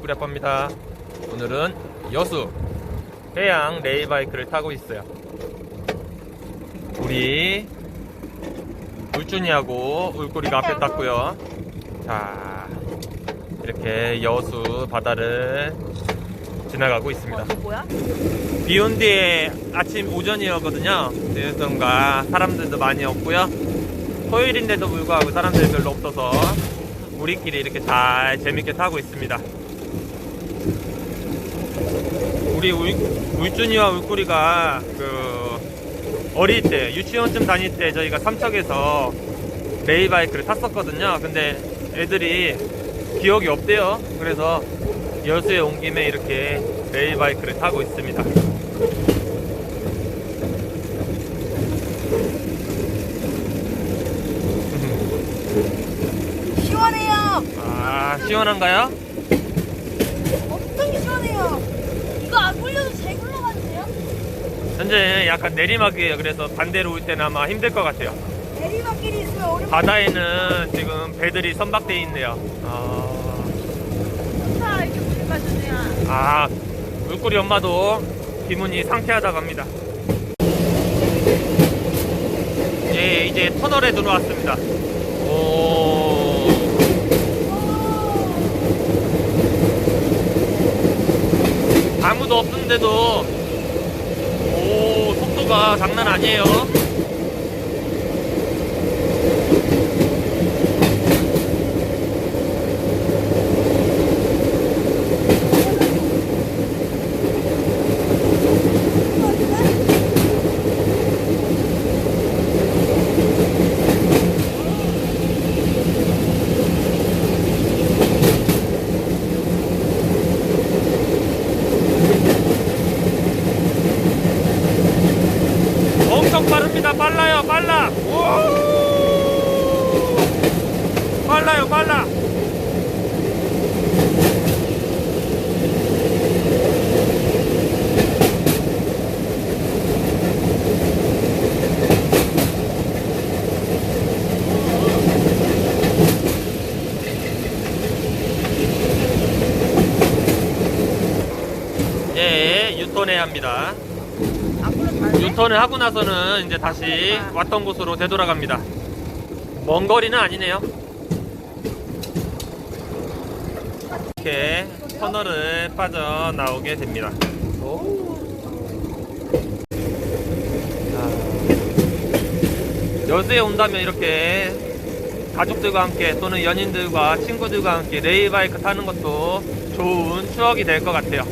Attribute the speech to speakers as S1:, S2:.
S1: 물꾸리 아빠입니다. 오늘은 여수 해양 레일바이크를 타고 있어요. 우리 울준이하고 울꾸리가 앞에 탔고요. 자, 이렇게 여수 바다를 지나가고 있습니다.
S2: 어, 이거 뭐야?
S1: 비온 뒤에 아침 오전이었거든요. 그래서 그런가 사람들도 많이 없고요. 토요일인데도 불구하고 사람들이 별로 없어서 우리끼리 이렇게 잘 재밌게 타고 있습니다. 우리 울, 울준이와 울꾸리가 그 어릴 때 유치원쯤 다닐 때 저희가 삼척에서 레이바이크를 탔었거든요. 근데 애들이 기억이 없대요. 그래서 여수에 온 김에 이렇게 레일바이크를 타고 있습니다.
S2: 시원해요.
S1: 아, 시원한가요?
S2: 엄청 시원해요. 이거 안 굴려도 잘 굴러가는데요?
S1: 현재 약간 내리막이에요. 그래서 반대로 올 때는 아마 힘들 것 같아요.
S2: 내리막길이 있으면 오르막
S1: 바다에는 지금 배들이 선박되어 있네요. 아,
S2: 좋다. 이렇게 물 빠지네요.
S1: 아, 물고리 엄마도 기분이 상쾌하다고 합니다. 예, 이제 터널에 들어왔습니다. 오. 아무도 없는데도 오 속도가 장난 아니에요. 엄청 빠릅니다. 빨라요, 빨라. 오! 빨라요, 빨라. 예, 유턴해야 합니다. 유턴을 하고 나서는 이제 다시 왔던 곳으로 되돌아갑니다. 먼 거리는 아니네요. 이렇게 터널을 빠져나오게 됩니다. 아, 여수에 온다면 이렇게 가족들과 함께 또는 연인들과 친구들과 함께 레일바이크 타는 것도 좋은 추억이 될 것 같아요.